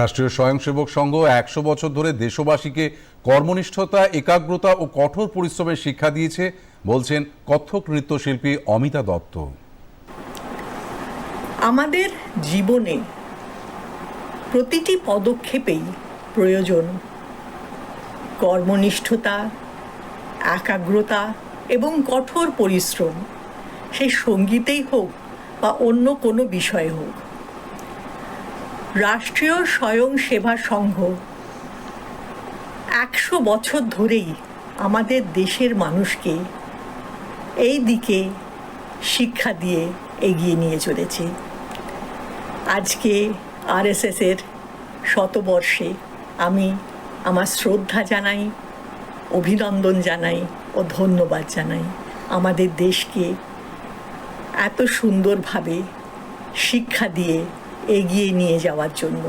রাষ্ট্রীয় স্বয়ংসেবক সংঘ একশো বছর ধরে দেশবাসীকে কর্মনিষ্ঠতা, একাগ্রতা ও কঠোর পরিশ্রমের শিক্ষা দিয়েছে, বলছেন কত্থক নৃত্যশিল্পী অমিতা দত্ত। আমাদের জীবনে প্রতিটি পদক্ষেপেই প্রয়োজন কর্মনিষ্ঠতা, একাগ্রতা এবং কঠোর পরিশ্রম। সে সঙ্গীতেই হোক বা অন্য কোনো বিষয়ে হোক। রাষ্ট্রীয় স্বয়ংসেবা সংঘ। একশো বছর ধরেই আমাদের দেশের মানুষকে এই দিকে শিক্ষা দিয়ে এগিয়ে নিয়ে চলেছে। আজকে আরএসএসের শতবর্ষে আমি আমার শ্রদ্ধা জানাই, অভিনন্দন জানাই ও ধন্যবাদ জানাই। আমাদের দেশকে এত সুন্দরভাবে শিক্ষা দিয়ে এগিয়ে নিয়ে যাওয়ার জন্য।